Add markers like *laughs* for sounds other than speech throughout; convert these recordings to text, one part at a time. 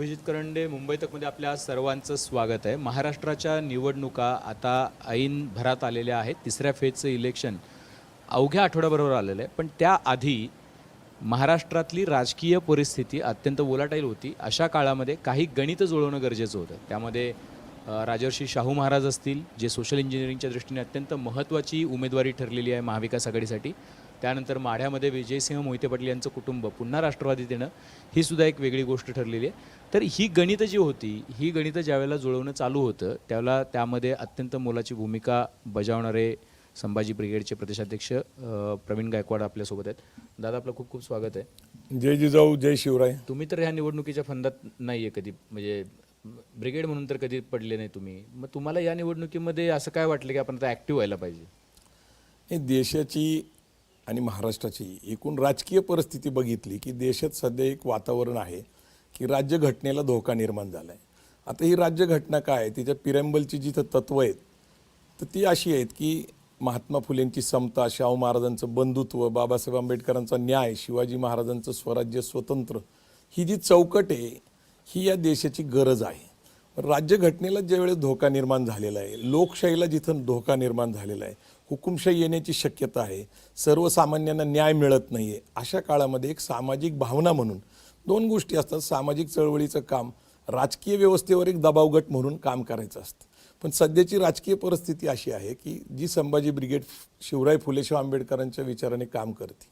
अभिजित करंडे मुंबई तकमध्ये आपल्या सर्वांचं स्वागत आहे. महाराष्ट्राच्या निवडणुका आता ऐन भरात आलेल्या आहेत. तिसऱ्या फेजचं इलेक्शन अवघ्या आठवड्याबरोबर आलेलं आहे. पण त्याआधी महाराष्ट्रातली राजकीय परिस्थिती अत्यंत वोलाटाईल होती. अशा काळामध्ये काही गणित जुळवणं गरजेचं होतं. त्यामध्ये राजर्षी शाहू महाराज असतील जे सोशल इंजिनिअरिंगच्या दृष्टीने अत्यंत महत्त्वाची उमेदवारी ठरलेली आहे महाविकास आघाडीसाठी. त्यानंतर माढ्यामध्ये विजयसिंह मोहिते पाटील यांचं कुटुंब पुन्हा राष्ट्रवादीत येणं ही सुद्धा एक वेगळी गोष्ट ठरलेली आहे. तर ही गणितं जी होती ही गणितं ज्यावेळेला जुळवणं चालू होतं त्यावेळेला त्यामध्ये अत्यंत मोलाची भूमिका बजावणारे संभाजी ब्रिगेडचे प्रदेशाध्यक्ष प्रवीण गायकवाड आपल्यासोबत आहेत. दादा आपलं खूप खूप स्वागत आहे. जय जिजाऊ जय शिवराय. तुम्ही तर ह्या निवडणुकीच्या फंदात नाही आहे कधी म्हणजे ब्रिगेड म्हणून तर कधी पडले नाही तुम्ही. मग तुम्हाला या निवडणुकीमध्ये असं काय वाटलं की आपण आता ॲक्टिव्ह व्हायला पाहिजे? हे देशाची आणि महाराष्ट्राची एकूण राजकीय परिस्थिती बघितली की देशात सध्या एक वातावरण आहे की राज्यघटनेला धोका निर्माण झाला आहे आता ही राज्यघटना काय आहे? तिच्या पिरॅम्बलची जिथं तत्त्व आहेत तर ती अशी आहेत की महात्मा फुलेंची समता शाहू महाराजांचं बंधुत्व बाबासाहेब आंबेडकरांचा न्याय शिवाजी महाराजांचं स्वराज्य स्वतंत्र ही जी चौकट आहे ही या देशाची गरज आहे. राज्यघटनेला ज्यावेळेस धोका निर्माण झालेला आहे लोकशाहीला जिथं धोका निर्माण झालेला आहे हुकुमशाही येण्याची शक्यता आहे. सर्वसामान्यांना न्याय मिळत नाही आहे अशा काळामध्ये एक सामाजिक भावना म्हणून दोन गोष्टी असतात. सामाजिक चळवळीचं काम राजकीय व्यवस्थेवर एक दबावगट म्हणून काम करायचं असतं. पण सध्याची राजकीय परिस्थिती अशी आहे की जी संभाजी ब्रिगेड शिवराय फुलेशाह आंबेडकरांच्या विचाराने काम करते.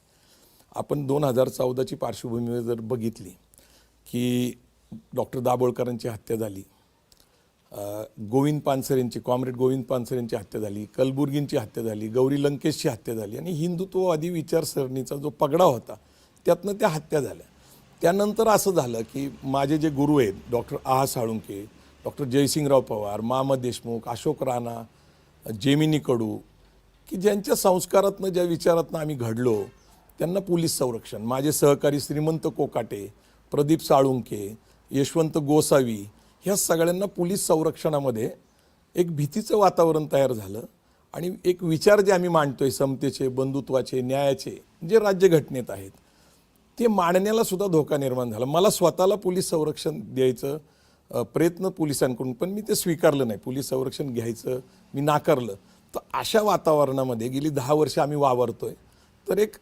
आपण दोन हजार चौदाची पार्श्वभूमीवर जर बघितली की डॉक्टर दाभोळकरांची हत्या झाली गोविंद पानसर यांची कॉम्रेड गोविंद पानसर यांची हत्या झाली कलबुर्गींची हत्या झाली गौरी लंकेशची हत्या झाली आणि हिंदुत्ववादी विचारसरणीचा जो पगडा होता त्यातनं त्या हत्या झाल्या. त्यानंतर असं झालं की माझे जे गुरु आहेत doctor A H Salunkhe doctor Jaysingrao Pawar मामद देशमुख अशोक राणा जेमिनी कडू की ज्यांच्या संस्कारातनं ज्या विचारातनं आम्ही घडलो त्यांना पोलीस संरक्षण. माझे सहकारी श्रीमंत कोकाटे प्रदीप साळुंके यशवंत गोसावी ह्या सगळ्यांना पोलीस संरक्षणामध्ये एक भीतीचं वातावरण तयार झालं. आणि एक विचार जे आम्ही मांडतोय समतेचे बंधुत्वाचे न्यायाचे जे राज्यघटनेत आहेत ते मांडण्याला सुद्धा धोका निर्माण झाला. मला स्वतःला पोलीस संरक्षण द्यायचं प्रयत्न पोलिसांकडून पण मी ते स्वीकारलं नाही. पोलीस संरक्षण घ्यायचं मी नाकारलं. तर अशा वातावरणामध्ये गेली दहा वर्ष आम्ही वावरतोय. तर एक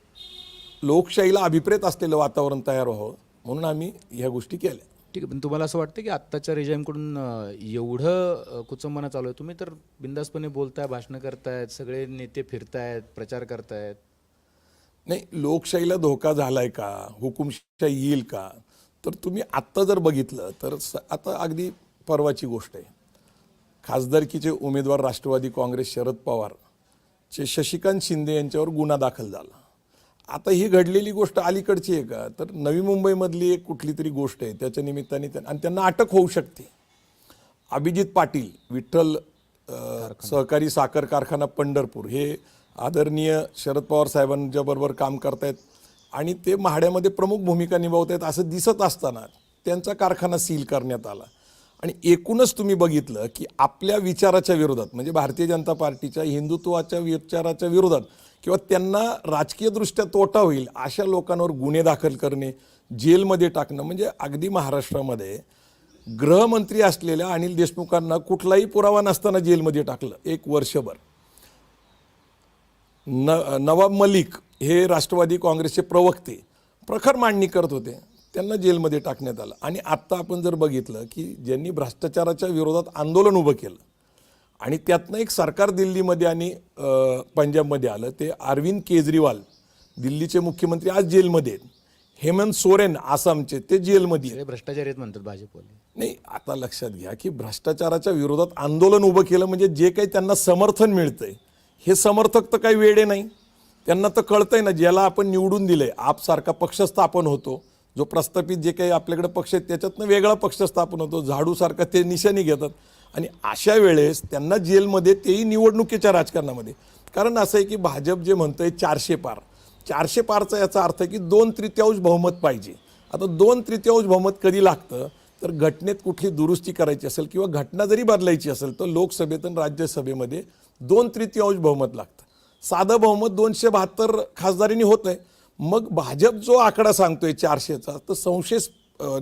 लोकशाहीला अभिप्रेत असलेलं वातावरण तयार व्हावं म्हणून आम्ही ह्या गोष्टी केल्या. ठीक आहे पण तुम्हाला असं वाटतं की आत्ताच्या रेजाईमकडून एवढं कुचंबना चालू आहे? तुम्ही तर बिंदासपणे बोलताय भाषणं करतायत सगळे नेते फिरतायत प्रचार करतायत. नाही लोकशाहीला धोका झालाय का? हुकुमशाही येईल का? तर तुम्ही आत्ता जर बघितलं तर स आता अगदी परवाची गोष्ट आहे. खासदारकीचे उमेदवार राष्ट्रवादी काँग्रेस शरद पवार चे शशिकांत शिंदे यांच्यावर गुन्हा दाखल झाला. आता ही घडलेली गोष्ट अलीकडची आहे का? तर नवी मुंबईमधली एक कुठली तरी गोष्ट आहे त्याच्या निमित्ताने आणि त्यांना अटक होऊ शकते. अभिजित पाटील विठ्ठल सहकारी साखर कारखाना पंढरपूर हे आदरणीय शरद पवार साहेबांच्या बरोबर काम करतायत आणि ते म्हाड्यामध्ये प्रमुख भूमिका निभावत आहेत असं दिसत असताना त्यांचा कारखाना सील करण्यात आला. आणि एकूणच तुम्ही बघितलं की आपल्या विचाराच्या विरोधात म्हणजे भारतीय जनता पार्टीच्या हिंदुत्वाच्या विचाराच्या विरोधात किंवा त्यांना राजकीयदृष्ट्या तोटा होईल अशा लोकांवर गुन्हे दाखल करणे जेलमध्ये टाकणं म्हणजे अगदी महाराष्ट्रामध्ये गृहमंत्री असलेल्या अनिल देशमुखांना कुठलाही पुरावा नसताना जेलमध्ये टाकलं एक वर्षभर. न नवाब मलिक हे राष्ट्रवादी काँग्रेसचे प्रवक्ते प्रखर मांडणी करत होते. त्यांना जेलमध्ये टाकण्यात आलं. आणि आत्ता आपण जर बघितलं की ज्यांनी भ्रष्टाचाराच्या विरोधात आंदोलन उभं केलं आणि त्यातनं एक सरकार दिल्लीमध्ये आणि पंजाबमध्ये आलं ते अरविंद केजरीवाल दिल्लीचे मुख्यमंत्री आज जेलमध्ये आहेत. हेमंत सोरेन आसामचे ते जेलमध्ये भ्रष्टाचारी आहेत म्हणतात भाजपवाले. नाही आता लक्षात घ्या की भ्रष्टाचाराच्या विरोधात आंदोलन उभं केलं म्हणजे जे काही त्यांना समर्थन मिळतंय हे समर्थक तर काही वेडे नाही. त्यांना तर कळतंय ना ज्याला आपण निवडून दिलंय आपसारखा पक्ष स्थापन होतो जो प्रस्थापित जे काही आपल्याकडे पक्ष आहेत त्याच्यातनं वेगळा पक्ष स्थापन होतो झाडूसारखा ते निशाणी घेतात. आणि अशा वेळेस त्यांना जेलमध्ये तेही निवडणुकीच्या राजकारणामध्ये. कारण असं आहे की भाजप जे म्हणतंय चारशे पार. चारशे पारचा याचा अर्थ आहे की दोन तृतीयांश बहुमत पाहिजे. आता दोन तृतीयांश बहुमत कधी लागतं? तर घटनेत कुठली दुरुस्ती करायची असेल किंवा घटना जरी बदलायची असेल तर लोकसभेत आणि राज्यसभेमध्ये दोन तृतीयांश बहुमत लागतं. साधं बहुमत दोनशे बहात्तर खासदारींनी होत आहे मग भाजप जो आकडा सांगतोय चारशेचा तर संशय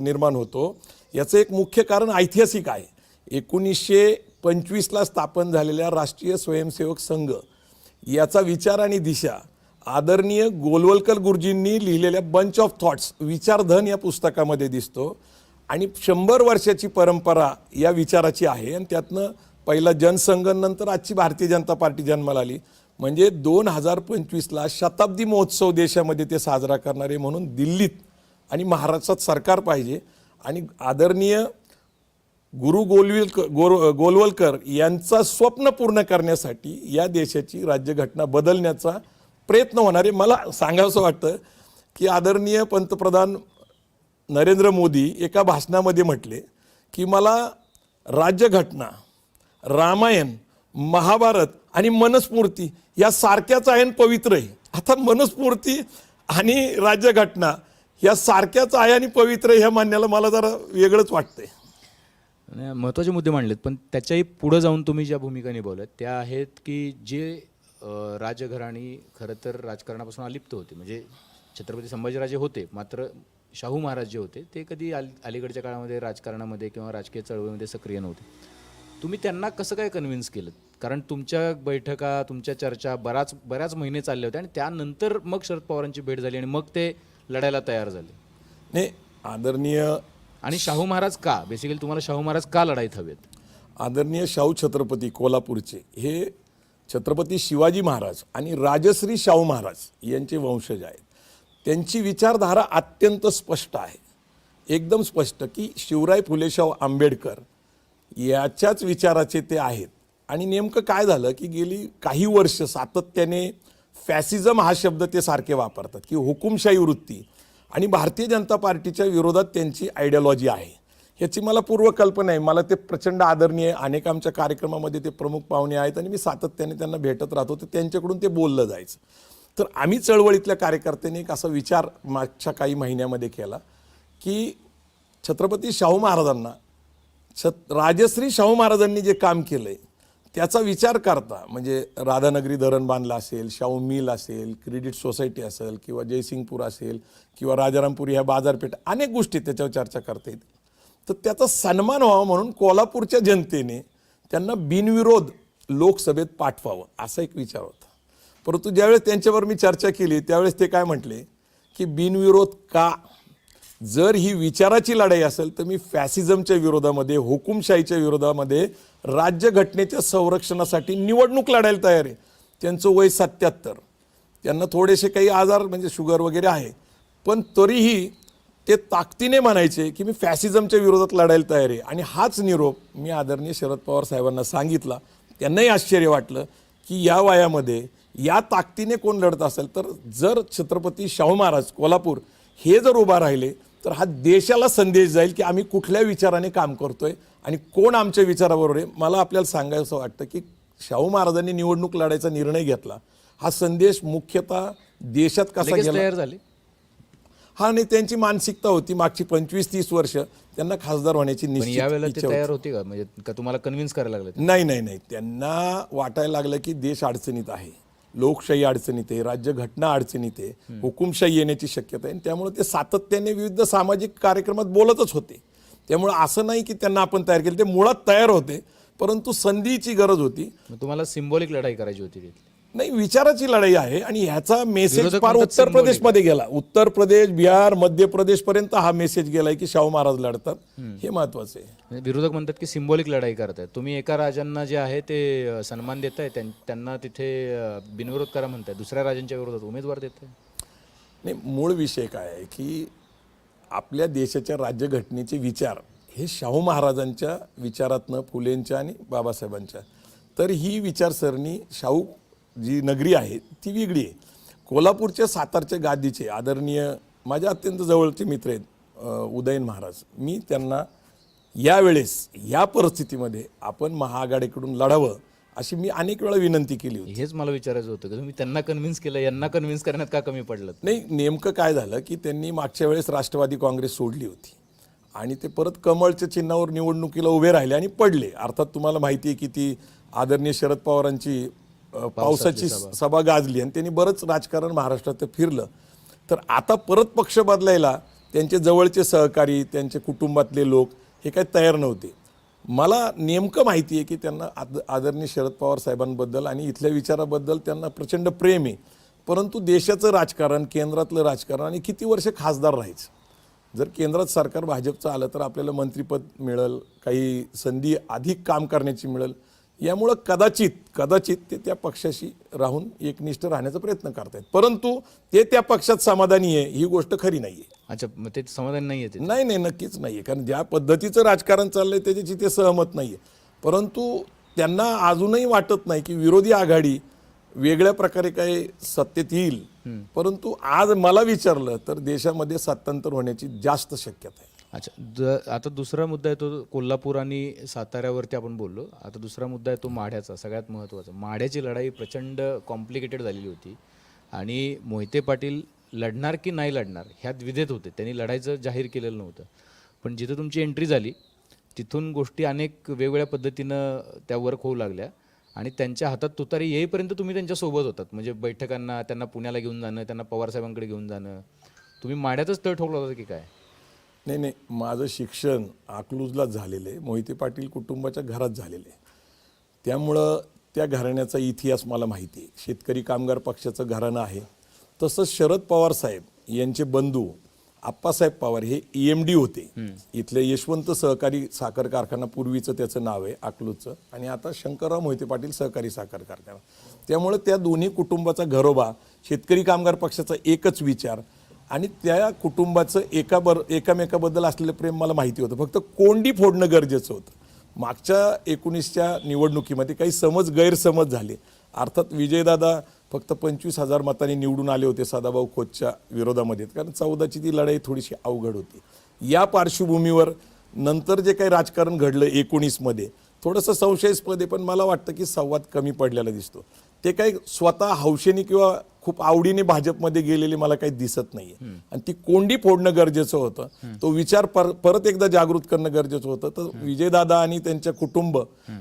निर्माण होतो. याचं एक मुख्य कारण ऐतिहासिक आहे. एकोणीसशे पंचवीसला स्थापन झालेल्या राष्ट्रीय स्वयंसेवक संघ. याचा विचार आणि दिशा आदरणीय गोलवलकर गुरुजींनी लिहिलेल्या बंच ऑफ थॉट्स विचारधन या पुस्तकामध्ये दिसतो. आणि शंभर वर्षाची परंपरा या विचाराची आहे. आणि त्यातनं पहिला जनसंघ नंतर आजची भारतीय जनता पार्टी जन्माला आली. म्हणजे दोन हजार पंचवीसला शताब्दी महोत्सव देशामध्ये ते साजरा करणारे म्हणून दिल्लीत आणि महाराष्ट्रात सरकार पाहिजे. आणि आदरणीय गुरु गोलविलकर गोर गोलवलकर यांचा स्वप्न पूर्ण करण्यासाठी या देशाची राज्यघटना बदलण्याचा प्रयत्न होणार आहे. मला सांगावंसं वाटतं की आदरणीय पंतप्रधान नरेंद्र मोदी एका भाषणामध्ये म्हटले की मला राज्यघटना रामायण महाभारत आणि मनस्फूर्ती या सारख्याच आहे आणि पवित्र आहे. आता मनस्फूर्ती आणि राज्यघटना या सारख्याच आहे आणि पवित्र ह्या मानण्याला मला जरा वेगळंच वाटतंय. महत्त्वाचे मुद्दे मांडलेत पण त्याच्याही पुढं जाऊन तुम्ही ज्या भूमिका निभावल्यात त्या आहेत की जे राजघराणी खरं तर राजकारणापासून अलिप्त होते. म्हणजे छत्रपती संभाजीराजे होते मात्र शाहू महाराज जे होते ते कधी आल अलीकडच्या काळामध्ये राजकारणामध्ये किंवा राजकीय चळवळीमध्ये सक्रिय नव्हते. तुम्ही त्यांना कसं काय कन्व्हिन्स केलं? कारण तुमच्या बैठका तुमच्या चर्चा बराच बऱ्याच महिने चालल्या होत्या आणि त्यानंतर मग शरद पवारांची भेट झाली आणि मग ते लढायला तयार झाले. नाही आदरणीय आणि शाहू महाराज का? बेसिकली तुम्हाला शाहू महाराज का लढाईत हवेत? आदरणीय शाहू छत्रपती कोल्हापूरचे. हे छत्रपती शिवाजी महाराज आणि राजश्री शाहू महाराज यांचे वंशज आहेत. त्यांची विचारधारा अत्यंत स्पष्ट आहे. एकदम स्पष्ट की शिवराय फुलेशाव आंबेडकर याच्याच विचाराचे ते आहेत. आणि नेमकं काय झालं की गेली काही वर्ष सातत्याने फॅसिझम हा शब्द ते सारखे वापरतात की हुकुमशाही वृत्ती आणि भारतीय जनता पार्टीच्या विरोधात त्यांची आयडियॉलॉजी आहे. ह्याची मला पूर्वकल्पना आहे. मला ते प्रचंड आदरणीय आहे अनेक आमच्या कार्यक्रमामध्ये ते प्रमुख पाहुणे आहेत आणि मी सातत्याने त्यांना भेटत राहतो. तर त्यांच्याकडून ते बोललं जायचं. तर आम्ही चळवळीतल्या कार्यकर्त्यांनी एक असा विचार मागच्या काही महिन्यामध्ये केला की छत्रपती शाहू महाराजांना छत राजश्री शाहू महाराजांनी जे काम केलं आहे त्याचा विचार करता. म्हणजे राधानगरी धरण बांधलं असेल शाहू मिल असेल क्रेडिट सोसायटी असेल किंवा जयसिंगपूर असेल किंवा राजारामपुरी ह्या बाजारपेठ अनेक गोष्टी त्याच्यावर चर्चा करता येतील तर त्याचा सन्मान व्हावा म्हणून कोल्हापूरच्या जनतेने त्यांना बिनविरोध लोकसभेत पाठवावं असा एक विचार होता. परंतु ज्यावेळेस त्यांच्यावर मी चर्चा केली त्यावेळेस ते काय म्हटले की बिनविरोध का? जर ही विचाराची लढाई असेल तर मी फॅसिझमच्या विरोधामध्ये हुकुमशाहीच्या विरोधामध्ये राज्यघटनेच्या संरक्षणासाठी निवडणूक लढायला तयार आहे. त्यांचं वय सत्याहत्तर. त्यांना थोडेसे काही आजार म्हणजे शुगर वगैरे आहे. पण तरीही ते ताकदीने म्हणायचे की मी फॅसिझमच्या विरोधात लढायला तयार आहे. आणि हाच निरोप मी आदरणीय शरद पवार साहेबांना सांगितला. त्यांनाही आश्चर्य वाटलं की या वयामध्ये या ताकदीने कोण लढत असेल? तर जर छत्रपती शाहू महाराज कोल्हापूर हे जर उभा राहिले तर हा देशाला संदेश जाईल की आम्ही कुठल्या विचाराने काम करतोय आणि कोण आमच्या विचाराबरोबर आहे. मला आपल्याला सांगायचं वाटतं की शाहू महाराजांनी निवडणूक लढायचा निर्णय घेतला. हा संदेश मुख्यतः देशात कसा गेला? तयार झाले. हा आणि त्यांची मानसिकता होती मागची पंचवीस तीस वर्ष. त्यांना खासदार होण्याची निश्चित. तयार होते का? म्हणजे का तुम्हाला कन्व्हिन्स करायला लागले? नाही नाही नाही. त्यांना वाटायला लागलं की देश अडचणीत आहे. लोकशाही अडचणीत आहे राज्यघटना अडचणीत आहे हुकुमशाही येण्याची शक्यता आहे. त्यामुळे ते सातत्याने विविध सामाजिक कार्यक्रमात बोलतच होते. त्यामुळे असं नाही की त्यांना आपण तयार केलं. ते मुळात तयार होते परंतु संधीची गरज होती. तुम्हाला सिम्बॉलिक लढाई करायची होती तिथली. नाही विचाराची लढाई आहे आणि ह्याचा मेसेज फार उत्तर प्रदेशमध्ये गेला. उत्तर प्रदेश बिहार मध्य प्रदेश पर्यंत हा मेसेज गेलाय की शाहू महाराज लढतात. हे महत्वाचं आहे. म्हणजे विरोधक म्हणतात की सिम्बॉलिक लढाई करतायत. तुम्ही एका राजांना जे आहे ते सन्मान देताय त्यां- त्यांना तिथे बिनविरोध करा म्हणताय. दुसऱ्या राजांच्या विरोधात उमेदवार देताय. नाही मूळ विषय काय आहे की आपल्या देशाच्या राज्यघटनेचे विचार हे शाहू महाराजांच्या विचारातनं फुलेंच्या आणि बाबासाहेबांच्या. तर ही विचारसरणी शाहू जी नगरी आहे ती वेगळी आहे. कोल्हापूरच्या सातारच्या गादीचे आदरणीय माझ्या अत्यंत जवळचे मित्र आहेत उदयन महाराज. मी त्यांना यावेळेस या परिस्थितीमध्ये आपण महाआघाडीकडून लढावं अशी मी अनेक वेळा विनंती केली होती. हेच मला विचारायचं होतं की तुम्ही त्यांना कन्व्हिन्स केलं यांना कन्व्हिन्स करण्यात का कमी पडलं? नाही नेमकं काय झालं की त्यांनी मागच्या वेळेस राष्ट्रवादी काँग्रेस सोडली होती. आणि ते परत कमळच्या चिन्हावर निवडणुकीला उभे राहिले आणि पडले. अर्थात तुम्हाला माहिती आहे की ती आदरणीय शरद पवारांची पावसाची सभा गाजली आणि त्यांनी बरंच राजकारण महाराष्ट्रात फिरलं. तर आता परत पक्ष बदलायला त्यांचे जवळचे सहकारी त्यांचे कुटुंबातले लोक हे काही तयार नव्हते. मला नेमकं माहिती आहे की त्यांना आद आदरणीय शरद पवार साहेबांबद्दल आणि इथल्या विचाराबद्दल त्यांना प्रचंड प्रेम आहे. परंतु देशाचं राजकारण केंद्रातलं राजकारण आणि किती वर्ष खासदार राहायचं? जर केंद्रात सरकार भाजपचं आलं तर आपल्याला मंत्रिपद मिळेल काही संधी अधिक काम करण्याची मिळेल. यामुळं कदाचित कदाचित ते त्या पक्षाशी राहून एकनिष्ठ राहण्याचा प्रयत्न करतायत. परंतु ते त्या पक्षात समाधानी आहे ही गोष्ट खरी नाही आहे अच्छा मग ते समाधान नाही येते नाही नाही नक्कीच नाही आहे कारण ज्या पद्धतीचं राजकारण चाललंय त्याच्याशी ते सहमत नाही आहे परंतु त्यांना अजूनही वाटत नाही की विरोधी आघाडी वेगळ्या प्रकारे काही सत्तेत येईल. परंतु आज मला विचारलं तर देशामध्ये सत्तांतर होण्याची जास्त शक्यता आहे. अच्छा द आता दुसरा मुद्दा आहे तो कोल्हापूर आणि साताऱ्यावरती आपण बोललो. आता दुसरा मुद्दा आहे तो माढ्याचा सगळ्यात महत्त्वाचा. माढ्याची लढाई प्रचंड कॉम्प्लिकेटेड झालेली होती. आणि मोहिते पाटील लढणार की नाही लढणार ह्यात द्विधेत होते. त्यांनी लढायचं जाहीर केलेलं नव्हतं. पण जिथं तुमची एंट्री झाली तिथून गोष्टी अनेक वेगवेगळ्या पद्धतीनं त्या वर्क होऊ लागल्या. आणि त्यांच्या हातात तुतारी येईपर्यंत तुम्ही त्यांच्यासोबत होतात. म्हणजे बैठकांना त्यांना पुण्याला घेऊन जाणं त्यांना पवारसाहेबांकडे घेऊन जाणं. तुम्ही माढ्यातच तळ ठोकला होता की काय? नाही नाही माझं शिक्षण अकलूजलाच झालेलं आहे. मोहिते पाटील कुटुंबाच्या घरात झालेलं आहे. त्यामुळं त्या घराण्याचा इतिहास मला माहिती आहे. शेतकरी कामगार पक्षाचं घराणं आहे. तसंच शरद पवार साहेब यांचे बंधू आप्पासाहेब पवार हे ई एम डी होते. इथले यशवंत सहकारी साखर कारखाना पूर्वीचं त्याचं नाव आहे अकलूजचं आणि आता शंकरराव मोहिते पाटील सहकारी साखर कारखाना. त्यामुळे त्या दोन्ही कुटुंबाचा घरोबा शेतकरी कामगार पक्षाचा एकच विचार आणि त्या कुटुंबाचं एका बर एकामेकाबद्दल असलेलं प्रेम मला माहिती होतं. फक्त कोंडी फोडणं गरजेचं होतं. मागच्या एकोणीसच्या निवडणुकीमध्ये काही समज गैरसमज झाले. अर्थात विजयदादा फक्त पंचवीस हजार मतांनी निवडून आले होते सदाभाऊ खोतच्या विरोधामध्ये. कारण चौदाची ती लढाई थोडीशी अवघड होती. या पार्श्वभूमीवर नंतर जे काही राजकारण घडलं एकोणीसमध्ये थोडंसं संशयास्पद आहे पण मला वाटतं की संवाद कमी पडलेला दिसतो. ते काही स्वतः हौशेने किंवा खूप आवडीने भाजपमध्ये गेलेले मला काही दिसत नाहीये. आणि ती कोंडी फोडणं गरजेचं होतं. तो विचार पर परत एकदा जागृत करणं गरजेचं होतं. तर विजयदादा आणि त्यांच्या कुटुंब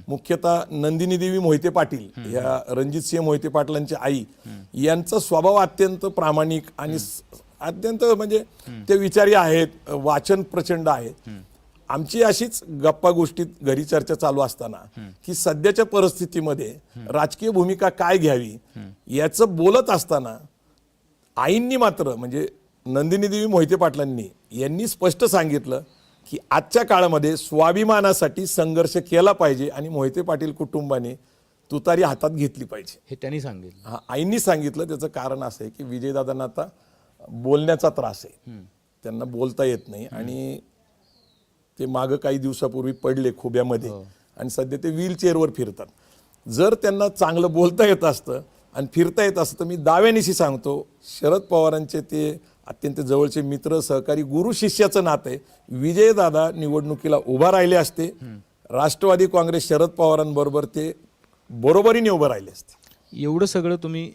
मुख्यतः नंदिनी देवी मोहिते पाटील या रणजितसिंह मोहिते पाटलांची आई यांचा स्वभाव अत्यंत प्रामाणिक आणि अत्यंत म्हणजे ते विचारी आहेत वाचन प्रचंड आहे आमची अशीच गप्पा गोष्टीत घरी चर्चा चालू असताना की सध्याच्या परिस्थितीमध्ये राजकीय भूमिका काय घ्यावी याचं बोलत असताना आईंनी मात्र म्हणजे नंदिनी देवी मोहिते पाटलांनी यांनी स्पष्ट सांगितलं की आजच्या काळामध्ये स्वाभिमानासाठी संघर्ष केला पाहिजे आणि मोहिते पाटील कुटुंबाने तुतारी हातात घेतली पाहिजे. हे त्यांनी सांगितलं. हा आईंनी सांगितलं त्याचं कारण असं आहे की विजयदादांना आता बोलण्याचा त्रास आहे. त्यांना बोलता येत नाही आणि ते मागं काही दिवसापूर्वी पडले खोब्यामध्ये. आणि सध्या ते व्हीलचेअरवर फिरतात. जर त्यांना चांगलं बोलता येत असतं आणि फिरता येत असतं तर मी दाव्यानिशी सांगतो शरद पवारांचे ते अत्यंत जवळचे मित्र सहकारी गुरु शिष्याचं नातं आहे. विजयदादा निवडणुकीला उभा राहिले असते. राष्ट्रवादी काँग्रेस शरद पवारांबरोबर ते बरोबरीने उभं राहिले असते. एवढं सगळं तुम्ही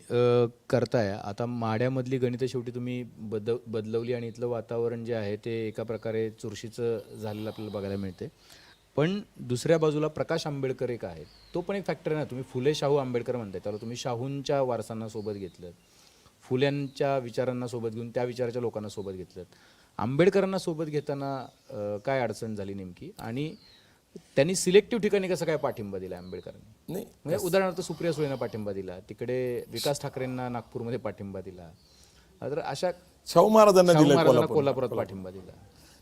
करताय. आता माड्यामधली गणितं शेवटी तुम्ही बद बदलवली आणि इथलं वातावरण जे आहे ते एका प्रकारे चुरशीचं झालेलं आपल्याला बघायला मिळते पण दुसऱ्या बाजूला प्रकाश आंबेडकर एक आहे. तो पण एक फॅक्टर आहे ना. तुम्ही फुले शाहू आंबेडकर म्हणताय. त्याला तुम्ही शाहूंच्या वारसांना सोबत घेतलं फुल्यांच्या विचारांना सोबत घेऊन त्या विचाराच्या लोकांना सोबत घेतलं आंबेडकरांना सोबत घेताना काय अडचण झाली नेमकी? आणि त्यांनी सिलेक्टिव्ह ठिकाणी कसं काय पाठिंबा दिला आंबेडकरांनी? नाही म्हणजे उदाहरणार्थ सुप्रिया सुळेंना पाठिंबा दिला तिकडे विकास ठाकरेंना नागपूरमध्ये पाठिंबा दिला. तर अशा शाहू महाराजांना शाहू दिलं महाराजांना कोल्हापूर कोल्हापुरात पाठिंबा दिला.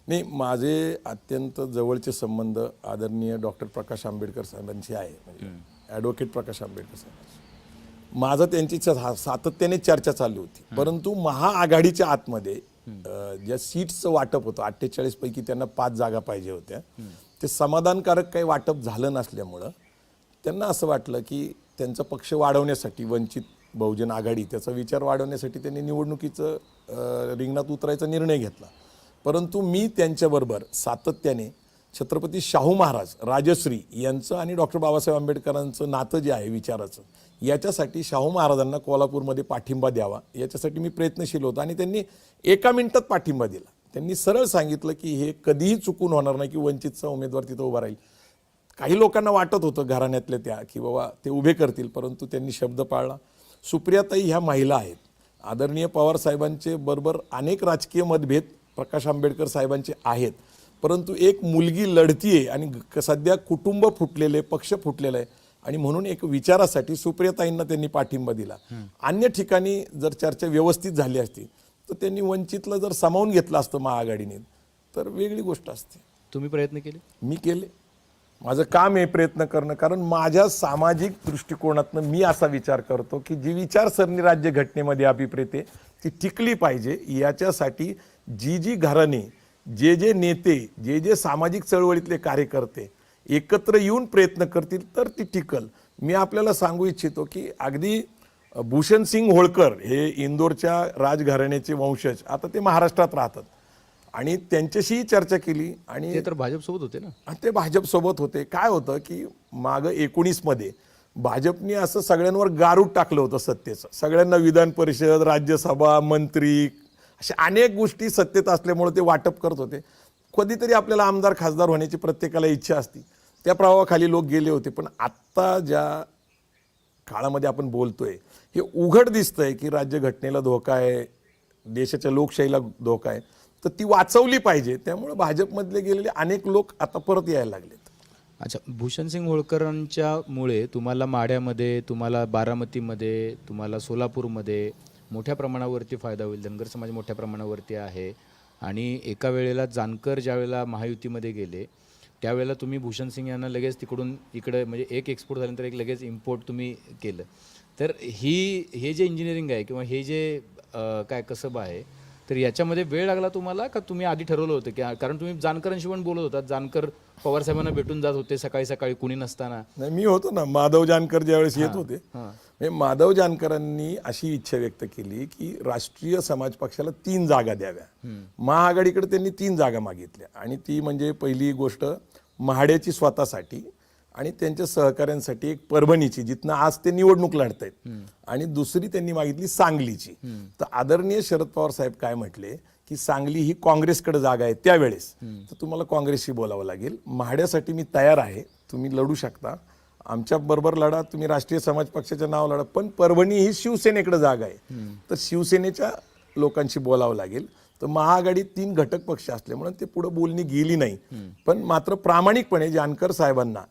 नाही माझे अत्यंत जवळचे संबंध आदरणीय डॉक्टर प्रकाश आंबेडकर साहेबांशी आहे. म्हणजे ॲडव्होकेट प्रकाश आंबेडकर साहेबांशी माझं त्यांची च- सातत्याने चर्चा चालली होती. परंतु महाआघाडीच्या आतमध्ये अं, ज्या सीट्सचं वाटप होतं अठ्ठेचाळीस पैकी त्यांना पाच जागा पाहिजे होत्या. ते समाधानकारक काही वाटप झालं नसल्यामुळं त्यांना असं वाटलं की त्यांचा पक्ष वाढवण्यासाठी वंचित बहुजन आघाडी त्याचा विचार वाढवण्यासाठी त्यांनी निवडणुकीचं रिंगणात उतरायचा निर्णय घेतला. परंतु मी त्यांच्याबरोबर सातत्याने छत्रपती शाहू महाराज राजश्री यांचं आणि डॉक्टर बाबासाहेब आंबेडकरांचं नातं जे आहे विचाराचं याच्यासाठी शाहू महाराजांना कोल्हापूरमध्ये पाठिंबा द्यावा याच्यासाठी मी प्रयत्नशील होतो आणि त्यांनी एका मिनिटात पाठिंबा दिला. त्यांनी सरळ सांगितलं की हे कधीही चुकून होणार नाही की वंचितचा उमेदवार तिथं उभा राहील. काही लोकांना वाटत होतं घराण्यातल्या त्या की बाबा ते उभे करतील परंतु त्यांनी शब्द पाळला. सुप्रियाताई ह्या महिला आहेत. आदरणीय पवार साहेबांचे बरोबर अनेक राजकीय मतभेद प्रकाश आंबेडकर साहेबांचे आहेत. परंतु एक मुलगी लढतीये आणि सध्या कुटुंब फुटलेले पक्ष फुटलेला आहे. आणि म्हणून एक विचारासाठी सुप्रियताईंना त्यांनी पाठिंबा दिला. अन्य ठिकाणी जर चर्चा व्यवस्थित झाली असती तर त्यांनी वंचितला जर सामावून घेतलं असतं महाआघाडीने तर वेगळी गोष्ट असते. तुम्ही प्रयत्न केले? मी केले. माझं काम आहे प्रयत्न करणं कारण माझ्या सामाजिक दृष्टिकोनातनं मी असा विचार करतो की जी विचारसरणी राज्य घटनेमध्ये अभिप्रेत ती टिकली पाहिजे. याच्यासाठी जी जी घराणे जे जे नेते जे जे सामाजिक चळवळीतले कार्यकर्ते एकत्र येऊन प्रयत्न करतील तर ती टिकल. मी आपल्याला सांगू इच्छितो की अगदी भूषण सिंग होळकर हे इंदोरच्या राजघराण्याचे वंशज. आता ते महाराष्ट्रात राहतात. आणि त्यांच्याशीही चर्चा केली आणि ते तर भाजपसोबत होते ना? ते भाजपसोबत होते. काय होतं की मागं एकोणीसमध्ये भाजपने असं सगळ्यांवर गारूड टाकलं होतं सत्तेचं. सगळ्यांना विधान परिषद राज्यसभा मंत्री अशा अनेक गोष्टी सत्तेत असल्यामुळे ते वाटप करत होते. कधीतरी आपल्याला आमदार खासदार होण्याची प्रत्येकाला इच्छा असती. त्या प्रवाहाखाली लोक गेले होते. पण आत्ता ज्या काळामध्ये आपण बोलतोय हे उघड दिसतंय की राज्यघटनेला धोका आहे देशाच्या लोकशाहीला धोका आहे. तर ती वाचवली पाहिजे. त्यामुळे भाजपमधले गेलेले अनेक लोक आता परत यायला लागलेत. अच्छा भूषण सिंग होळकरांच्यामुळे तुम्हाला माढ्यामध्ये तुम्हाला बारामतीमध्ये तुम्हाला सोलापूरमध्ये मोठ्या प्रमाणावरती फायदा होईल. धनगर समाज मोठ्या प्रमाणावरती आहे. आणि एका वेळेला जानकर ज्यावेळेला महायुतीमध्ये गेले त्यावेळेला तुम्ही भूषण सिंग यांना लगेच तिकडून इकडे म्हणजे एक एक्सपोर्ट झाल्यानंतर एक लगेच इम्पोर्ट तुम्ही केलं. तर ही हे जे इंजिनिअरिंग आहे किंवा हे जे अं, काय कसब आहे तर याच्यामध्ये वेळ लागला तुम्हाला का तुम्ही आधी ठरवलं होतं की कारण तुम्ही जानकरांशी पण बोलत होता जानकर पवार साहेबांना भेटून जात होते सकाळी सकाळी कुणी नसताना. नाही मी होतो ना. माधव जानकर ज्यावेळेस येत होते म्हणजे माधव जानकरांनी अशी इच्छा व्यक्त केली की राष्ट्रीय समाज पक्षाला तीन जागा द्याव्या. महाआघाडीकडे त्यांनी तीन जागा मागितल्या. आणि ती म्हणजे पहिली गोष्ट महाड्याची स्वतःसाठी आणि त्यांच्या सहकाऱ्यांसाठी एक परभणीची जिथनं आज ते निवडणूक लढत आहेत आणि दुसरी त्यांनी मागितली सांगलीची. तर आदरणीय शरद पवार साहेब काय म्हटले की सांगली ही काँग्रेसकडे जागा आहे त्यावेळेस. तर तुम्हाला काँग्रेसशी बोलावं लागेल. म्हाड्यासाठी मी तयार आहे. तुम्ही लढू शकता. आमच्या बरोबर लढा तुम्ही राष्ट्रीय समाज पक्षाच्या नाव लढा पण परभणी ही शिवसेनेकडे जागा आहे. तर शिवसेनेच्या लोकांशी बोलावं लागेल. तर महाआघाडीत तीन घटक पक्ष असल्यामुळे ते पुढे बोलणी गेली नाही. पण मात्र प्रामाणिकपणे जानकर साहेबांना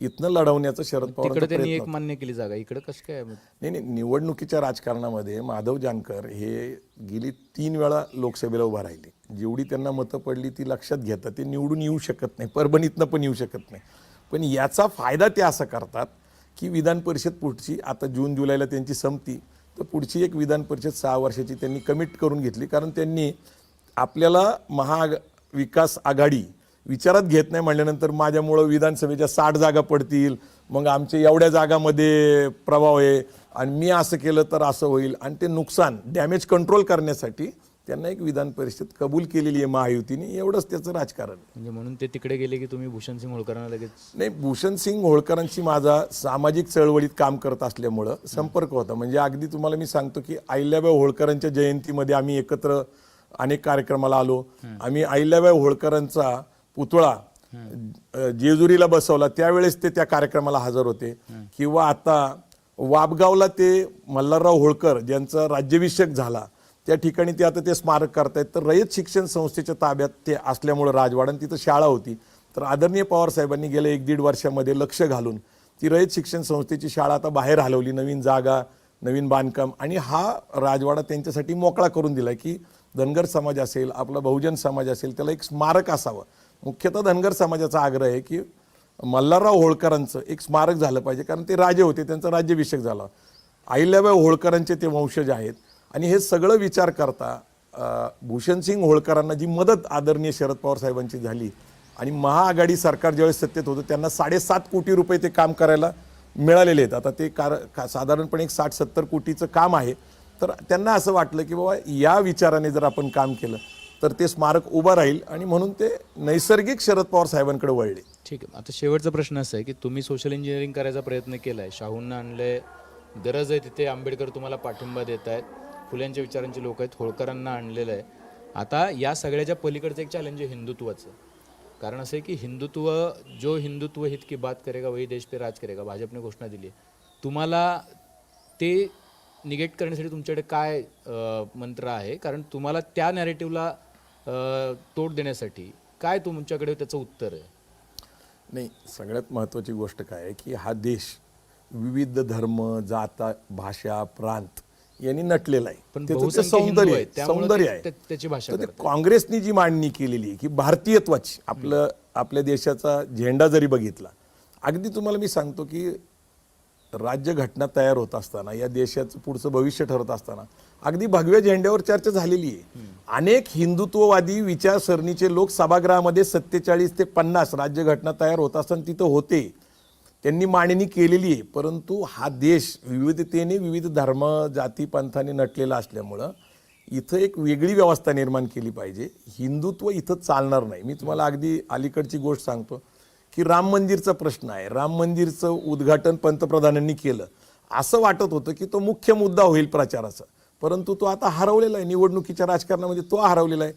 इथनं लढवण्याचं शरद पवार एक मान्य केली जागा. इकडे कसं काय? नाही नाही निवडणुकीच्या राजकारणामध्ये माधव जानकर हे गेली तीन वेळा लोकसभेला उभा राहिले. जेवढी त्यांना मतं पडली ती लक्षात घेतात ते निवडून येऊ शकत नाही. परभणीतनं पण येऊ शकत नाही. पण याचा फायदा ते असं करतात की विधान परिषद पुढची आता जून जुलैला त्यांची संपती तर पुढची एक विधान परिषद सहा वर्षाची त्यांनी कमिट करून घेतली. कारण त्यांनी आपल्याला महाविकास आघाडी विचारात घेत नाही म्हणल्यानंतर माझ्यामुळं विधानसभेच्या साठ जागा पडतील. मग आमचे एवढ्या जागामध्ये प्रभाव आहे. आणि मी असं केलं तर असं होईल. आणि ते नुकसान डॅमेज कंट्रोल करण्यासाठी त्यांना एक विधान परिषद कबूल केलेली आहे महायुतीने एवढंच त्याचं राजकारण. म्हणजे म्हणून ते तिकडे गेले की तुम्ही भूषण सिंग होळकरांना लगेच नाही भूषण सिंग होळकरांची माझा सामाजिक चळवळीत काम करत असल्यामुळं संपर्क होता. म्हणजे अगदी तुम्हाला मी सांगतो की अहिल्याबाई होळकरांच्या जयंतीमध्ये आम्ही एकत्र अनेक कार्यक्रमाला आलो. आम्ही अहिल्याबाई होळकरांचा पुतळा जेजुरीला बसवला. त्यावेळेस ते त्या कार्यक्रमाला हजर होते. किंवा आता वाबगावला ते मल्हारराव होळकर ज्यांचा राज्याभिषेक झाला त्या ठिकाणी ते आता ते स्मारक करतायत. तर रयत शिक्षण संस्थेच्या ताब्यात ते असल्यामुळं राजवाडा तिथं शाळा होती. तर आदरणीय पवार साहेबांनी गेल्या एक दीड वर्षामध्ये लक्ष घालून ती रयत शिक्षण संस्थेची शाळा आता बाहेर हलवली. नवीन जागा नवीन बांधकाम आणि हा राजवाडा त्यांच्यासाठी मोकळा करून दिला की धनगर समाज असेल आपला बहुजन समाज असेल त्याला एक स्मारक असावं. मुख्यतः धनगर समाजाचा आग्रह आहे की मल्हारराव होळकरांचं एक स्मारक झालं पाहिजे. कारण ते राजे होते त्यांचा राज्याभिषेक झाला. अहिल्याबाई होळकरांचे ते वंशज आहेत. आणि हे सगळं विचार करता भूषण भूषणसिंग होळकरांना जी मदत आदरणीय शरद पवार साहेबांची झाली आणि महाआघाडी सरकार ज्यावेळेस सत्तेत होतं त्यांना साडेसात कोटी रुपये ते काम करायला मिळालेले आहेत. आता ते कार का- साधारणपणे एक साठ सत्तर कोटीचं काम आहे. तर त्यांना असं वाटलं की बाबा या विचाराने जर आपण काम केलं तर ते स्मारक उभं राहील आणि म्हणून ते नैसर्गिक शरद पवार साहेबांकडे वळले. ठीक आहे. आता शेवटचा प्रश्न असा आहे की तुम्ही सोशल इंजिनिअरिंग करायचा प्रयत्न केला आहे शाहूंना आणलंय गरज आहे तिथे आंबेडकर तुम्हाला पाठिंबा देत आहेत फुल्यांच्या विचारांचे लोक आहेत होळकरांना आणलेलं आहे. आता या सगळ्याच्या पलीकडचं एक चॅलेंज आहे हिंदुत्वाचं. कारण असं आहे की हिंदुत्व जो हिंदुत्व हित की बात करेगा वही देश पे राज करेगा भाजपने घोषणा दिली आहे. तुम्हाला ते निगेट करण्यासाठी तुमच्याकडे काय मंत्र आहे? कारण तुम्हाला त्या नॅरेटिव्हला तोड देण्यासाठी काय तुमच्याकडे त्याचं उत्तर आहे? नाही सगळ्यात महत्त्वाची गोष्ट काय आहे की हा देश विविध धर्म जाता भाषा प्रांत यांनी नटलेला आहे. पण त्याचं ते बहुसंख्य हिंदू सौंदर्य आहे. आहेत, त्यामुळे सौंदर्य ते- आहे. त्याची भाषा तर ते करतात. काँग्रेसनी जी मांडणी केलेली आहे की भारतीयत्वाची आपलं आपल्या देशाचा झेंडा जरी बघितला अगदी तुम्हाला मी सांगतो की राज्यघटना तयार होत असताना या देशाचं पुढचं भविष्य ठरत असताना अगदी भगव्या झेंड्यावर चर्चा झालेली आहे. अनेक हिंदुत्ववादी विचारसरणीचे लोक सभागृहामध्ये सत्तेचाळीस ते पन्नास राज्यघटना तयार होत असताना तिथं होते. त्यांनी मांडणी केलेली आहे. परंतु हा देश विविधतेने विविध धर्म जाती पंथाने नटलेला असल्यामुळं इथं एक वेगळी व्यवस्था निर्माण केली पाहिजे. हिंदुत्व इथं चालणार नाही. मी तुम्हाला अगदी अलीकडची गोष्ट सांगतो की राम मंदिरचा प्रश्न आहे. राम मंदिरचं उद्घाटन पंतप्रधानांनी केलं. असं वाटत होतं की तो मुख्य मुद्दा होईल प्रचाराचा. परंतु तो आता हरवलेला आहे. निवडणुकीच्या राजकारणामध्ये तो हरवलेला आहे.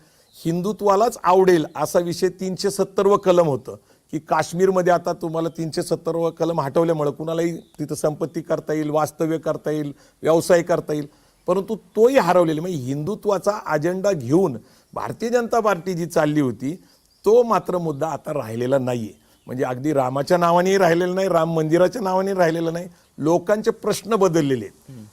हिंदुत्वालाच आवडेल असा विषय तीनशे सत्तरवं कलम होतं. की काश्मीरमध्ये आता तुम्हाला तीनशे सत्तर कलम हटवल्यामुळं कुणालाही तिथं संपत्ती करता येईल वास्तव्य करता येईल व्यवसाय करता येईल. परंतु तोही हरवलेला म्हणजे हिंदुत्वाचा अजेंडा घेऊन भारतीय जनता पार्टी जी चालली होती तो मात्र मुद्दा आता राहिलेला नाहीये. म्हणजे अगदी रामाच्या नावानेही राहिलेलं नाही राम मंदिराच्या नावाने राहिलेलं नाही लोकांचे प्रश्न बदललेले आहेत.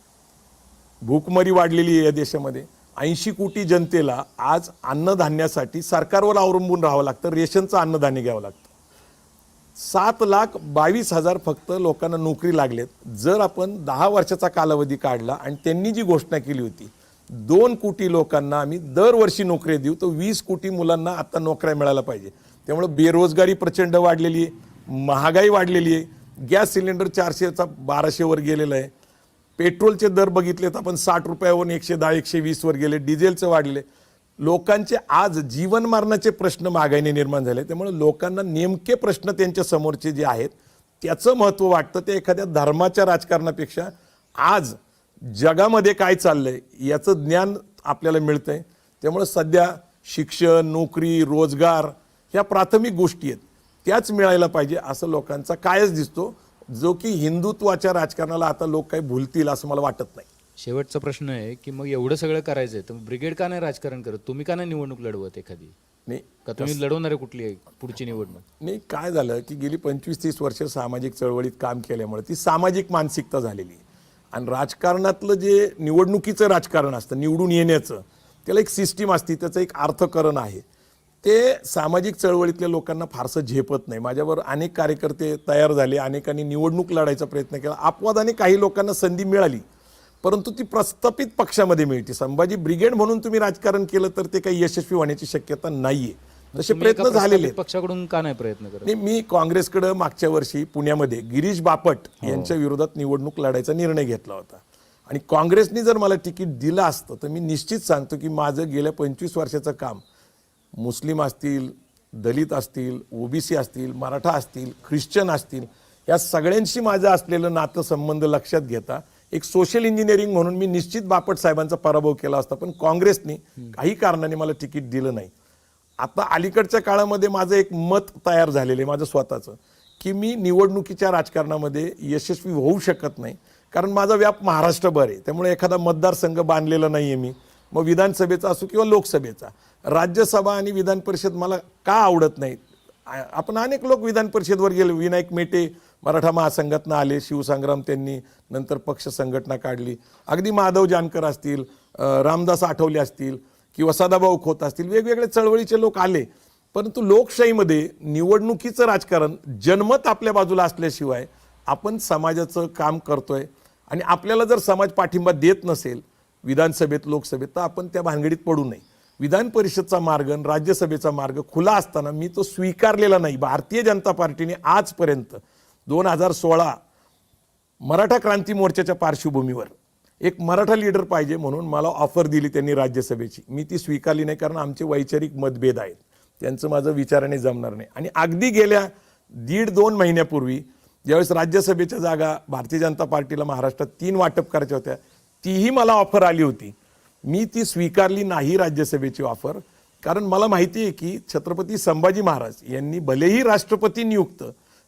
भूकमरी वाढलेली आहे या देशामध्ये. ऐंशी कोटी जनतेला आज अन्नधान्यासाठी सरकारवर अवलंबून राहावं लागतं रेशनचं अन्नधान्य घ्यावं लागतं. सात लाख बावीस हजार फक्त लोकांना नोकरी लागलेत. जर आपण दहा वर्षाचा कालावधी काढला आणि त्यांनी जी घोषणा केली होती दोन कोटी लोकांना आम्ही दरवर्षी नोकऱ्या देऊ तर वीस कोटी मुलांना आता नोकऱ्या मिळायला पाहिजे. त्यामुळे बेरोजगारी प्रचंड वाढलेली आहे महागाई वाढलेली आहे गॅस सिलेंडर चारशेचा बाराशेवर गेलेला आहे. पेट्रोलचे दर बघितले तर आपण साठ रुपयावरून एकशे दहा एकशे वीसवर गेले डिझेलचं वाढले. लोकांचे आज जीवन मरणाचे प्रश्न महागाईने निर्माण झाले. त्यामुळे लोकांना नेमके प्रश्न त्यांच्या समोरचे जे आहेत त्याचं महत्त्व वाटतं ते एखाद्या धर्माच्या राजकारणापेक्षा आज जगामध्ये काय चाललं आहे याचं ज्ञान आपल्याला मिळतं आहे त्यामुळे सध्या शिक्षण नोकरी रोजगार ह्या प्राथमिक गोष्टी आहेत. त्याच मिळायला पाहिजे असं लोकांचा कायच दिसतो जो की हिंदुत्वाच्या राजकारणाला आता लोक काही भुलतील असं मला वाटत नाही. शेवटचा प्रश्न आहे की मग एवढं सगळं करायचंय तर ब्रिगेड का नाही राजकारण करत? तुम्ही का नाही निवडणूक लढवत एखादी? नाही का तुम्ही लढवणार आहे कुठली आहे पुढची निवडणूक? नाही काय झालं की गेली पंचवीस तीस वर्ष सामाजिक चळवळीत काम केल्यामुळे ती सामाजिक मानसिकता झालेली. आहे. आणि राजकारणातलं जे निवडणुकीचं राजकारण असतं निवडून येण्याचं त्याला एक सिस्टीम असते त्याचं एक अर्थकरण आहे. ते सामाजिक चळवळीतल्या लोकांना फारसं झेपत नाही. माझ्यावर अनेक कार्यकर्ते तयार झाले अनेकांनी निवडणूक लढायचा प्रयत्न केला. अपवादाने काही लोकांना संधी मिळाली. परंतु ती प्रस्थापित पक्षामध्ये मिळते. संभाजी ब्रिगेड म्हणून तुम्ही राजकारण केलं तर ते काही यशस्वी होण्याची शक्यता नाहीये. तसे प्रयत्न झालेले पक्षाकडून का नाही प्रयत्न करत? नाही मी काँग्रेसकडे मागच्या वर्षी पुण्यामध्ये गिरीश बापट यांच्या विरोधात निवडणूक लढायचा निर्णय घेतला होता. आणि काँग्रेसनी जर मला तिकीट दिलं असतं तर मी निश्चित सांगतो की माझं गेल्या पंचवीस वर्षाचं काम मुस्लिम असतील दलित असतील ओबीसी असतील मराठा असतील ख्रिश्चन असतील या सगळ्यांशी माझं असलेलं नातं संबंध लक्षात घेता एक सोशल इंजिनिअरिंग म्हणून मी निश्चित बापट साहेबांचा पराभव केला असता पण काँग्रेसने काही कारणाने मला तिकीट दिलं नाही. आता अलीकडच्या काळामध्ये माझं एक मत तयार झालेलं आहे माझं स्वतःचं की मी निवडणुकीच्या राजकारणामध्ये यशस्वी होऊ शकत नाही. कारण माझा व्याप महाराष्ट्रभर आहे त्यामुळे एखादा मतदारसंघ बांधलेला नाही आहे मी. मग विधानसभेचा असो किंवा लोकसभेचा राज्यसभा आणि विधान परिषद मला का आवडत नाहीत? आपण अनेक लोक विधान परिषदवर गेले. विनायक मेटे मराठा महासंघातनं आले शिवसंग्राम त्यांनी नंतर पक्ष संघटना काढली. अगदी माधव जानकर असतील रामदास आठवले असतील किंवा सदाभाऊ खोत असतील वेगवेगळे चळवळीचे लोक आले. परंतु लोकशाहीमध्ये निवडणुकीचं राजकारण जन्मत आपल्या बाजूला असल्याशिवाय आपण समाजाचं काम करतोय. आणि आपल्याला जर समाज पाठिंबा देत नसेल विधानसभेत लोकसभेत तर आपण त्या भानगडीत पडू नये. विधान परिषदचा मार्ग आणि राज्यसभेचा मार्ग खुला असताना मी तो स्वीकारलेला नाही. भारतीय जनता पार्टीने आजपर्यंत दोन हजार सोळा मराठा क्रांती मोर्चाच्या पार्श्वभूमीवर एक मराठा लीडर पाहिजे म्हणून मला ऑफर दिली त्यांनी राज्यसभेची. मी ती स्वीकारली नाही कारण आमचे वैचारिक मतभेद आहेत. त्यांचं माझं विचाराने जमणार नाही. आणि अगदी गेल्या दीड दोन महिन्यापूर्वी ज्यावेळेस राज्यसभेच्या जागा भारतीय जनता पार्टीला महाराष्ट्रात तीन वाटप करायच्या होत्या तीही मला ऑफर आली होती. मी ती स्वीकारली नाही राज्यसभेची ऑफर कारण मला माहिती आहे की छत्रपती संभाजी महाराज यांनी भलेही राष्ट्रपती नियुक्त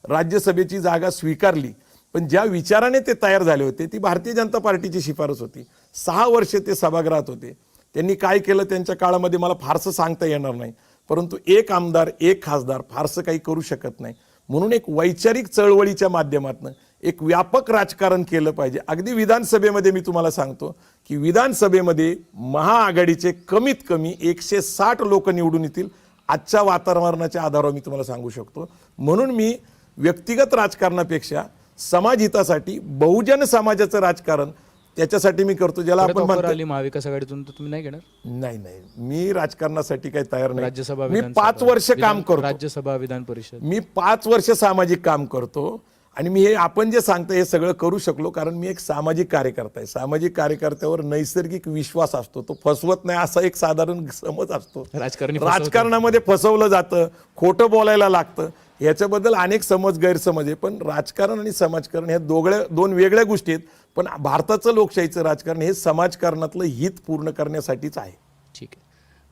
राज्यसभेची जागा स्वीकारली पण ज्या विचाराने ते तयार झाले होते ती भारतीय जनता पार्टीची शिफारस होती. सहा वर्षे ते सभागृहात होते. त्यांनी काय केलं त्यांच्या काळामध्ये मला फारसं सांगता येणार नाही. परंतु एक आमदार एक खासदार फारसं काही करू शकत नाही. म्हणून एक वैचारिक चळवळीच्या माध्यमातून एक व्यापक राजकारण केलं पाहिजे. अगदी विधानसभेमध्ये मी तुम्हाला सांगतो की विधानसभेमध्ये महाआघाडीचे कमीत कमी एकशे साठ लोक निवडून येतील. आजच्या वातावरणाच्या आधारावर मी तुम्हाला सांगू शकतो. म्हणून मी व्यक्तिगत राजकारणापेक्षा समाजहितासाठी बहुजन समाजाचं राजकारण त्याच्यासाठी मी करतो ज्याला आपण म्हणतो महाविकास आघाडीतून तुम्ही नाही घेणार? नाही नाही. मी राजकारणासाठी काही तयार नाही. राज्यसभा मी पाच वर्ष काम करतो. राज्यसभा विधान परिषद. मी पाच वर्ष सामाजिक काम करतो. आणि मी हे आपण जे सांगतो हे सगळं करू शकलो कारण मी एक सामाजिक कार्यकर्ता आहे. सामाजिक कार्यकर्त्यावर नैसर्गिक विश्वास असतो. तो फसवत नाही असा एक साधारण समज असतो. राजकारणी. राजकारणामध्ये फसवलं जातं खोटं बोलायला लागतं. याच्याबद्दल अनेक समज गैरसमज आहे. पण राजकारण आणि समाजकारण ह्या दोघड्या दोन वेगळ्या गोष्टी आहेत. पण भारताचं लोकशाहीचं राजकारण हे समाजकारणातलं हित पूर्ण करण्यासाठीच आहे. ठीक आहे.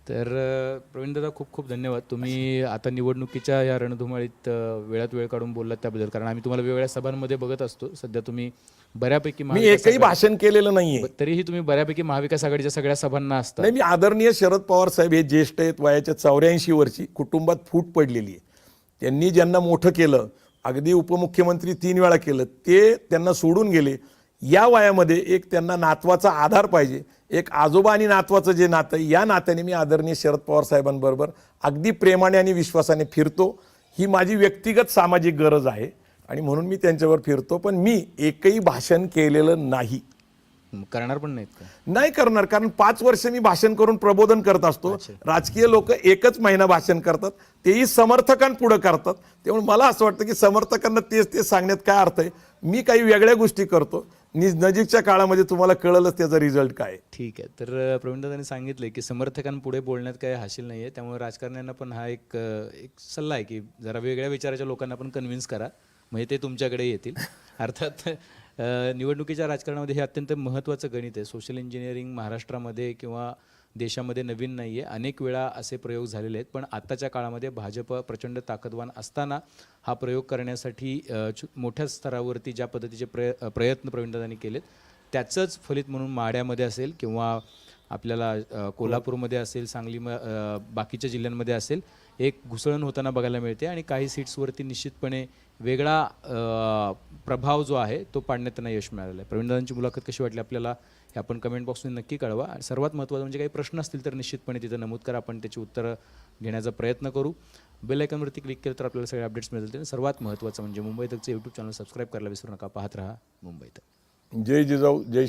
तर प्रवीण दादा खूप खूप धन्यवाद. तुम्ही आता निवडणुकीच्या या रणधुमाळीत वेळात वेळ काढून बोललात त्याबद्दल. कारण आम्ही तुम्हाला वेगवेगळ्या सभांमध्ये बघत असतो. सध्या तुम्ही बऱ्यापैकी मी एकही भाषण केलेलं नाहीये. तरीही तुम्ही बऱ्यापैकी महाविकास आघाडीच्या सगळ्या सभांना असता. नाही मी आदरणीय शरद पवार साहेब हे ज्येष्ठ आहेत वयाच्या चौऱ्याऐंशी वर्षी कुटुंबात फूट पडलेली आहे. त्यांनी ज्यांना मोठं केलं अगदी उपमुख्यमंत्री तीन वेळा केलं ते त्यांना सोडून गेले. या वयामध्ये एक त्यांना नातवाचा आधार पाहिजे. एक आजोबा आणि नातवाचं जे नातं या नात्याने मी आदरणीय शरद पवार साहेबांबरोबर अगदी प्रेमाने आणि विश्वासाने फिरतो. ही माझी व्यक्तिगत सामाजिक गरज आहे आणि म्हणून मी त्यांच्यावर फिरतो पण मी एकही भाषण केलेलं नाही. करणार पण नाहीत नाही करणार कारण पाच वर्ष मी भाषण करून प्रबोधन करत असतो. राजकीय लोक एकच महिना भाषण करतात. तेही समर्थकांपुढं करतात. त्यामुळे मला असं वाटतं की समर्थकांना तेच तेच सांगण्यात काय अर्थ आहे? मी काही वेगळ्या गोष्टी करतो. नजीकच्या काळामध्ये तुम्हाला कळलंच त्याचा रिझल्ट काय. ठीक आहे. तर प्रवीणदादांनी सांगितले की समर्थकांपुढे बोलण्यात काही हाशील नाही आहे त्यामुळे राजकारण्यांना पण हा एक एक सल्ला आहे की जरा वेगळ्या विचाराच्या लोकांना पण कन्व्हिन्स करा. म्हणजे ते तुमच्याकडे येतील. *laughs* अर्थात निवडणुकीच्या राजकारणामध्ये हे अत्यंत महत्त्वाचं गणित आहे. सोशल इंजिनिअरिंग महाराष्ट्रामध्ये किंवा देशामध्ये नवीन नाही आहे अनेक वेळा असे प्रयोग झालेले आहेत. पण आत्ताच्या काळामध्ये भाजप प्रचंड ताकदवान असताना हा प्रयोग करण्यासाठी मोठ्या स्तरावरती ज्या पद्धतीचे प्रय प्रयत्न प्रयत्न प्रवीणदादांनी केलेत त्याचंच फलित म्हणून माड्यामध्ये असेल किंवा आपल्याला कोल्हापूरमध्ये असेल सांगली म- बाकीच्या जिल्ह्यांमध्ये असेल एक घुसळण होताना बघायला मिळते आणि काही सीट्सवरती निश्चितपणे वेगळा प्रभाव जो आहे तो पाडण्यात त्यांना यश मिळालेलं आहे. प्रवीणदादांची मुलाखत कशी वाटली आपल्याला? हे आपण कमेंट बॉक्समध्ये नक्की कळवा. सर्वात महत्त्वाचं म्हणजे काही प्रश्न असतील तर निश्चितपणे तिथं नमूद करा. आपण त्याची उत्तरं घेण्याचा प्रयत्न करू. बेल आयकॉनवरती क्लिक केलं तर आपल्याला सगळे अपडेट्स मिळतील. सर्वात महत्त्वाचं म्हणजे मुंबई तकचं यूट्यूब चॅनल सबस्क्राईब करायला विसरू नका. पाहत राहा मुंबई तक. जय जिजाऊ जय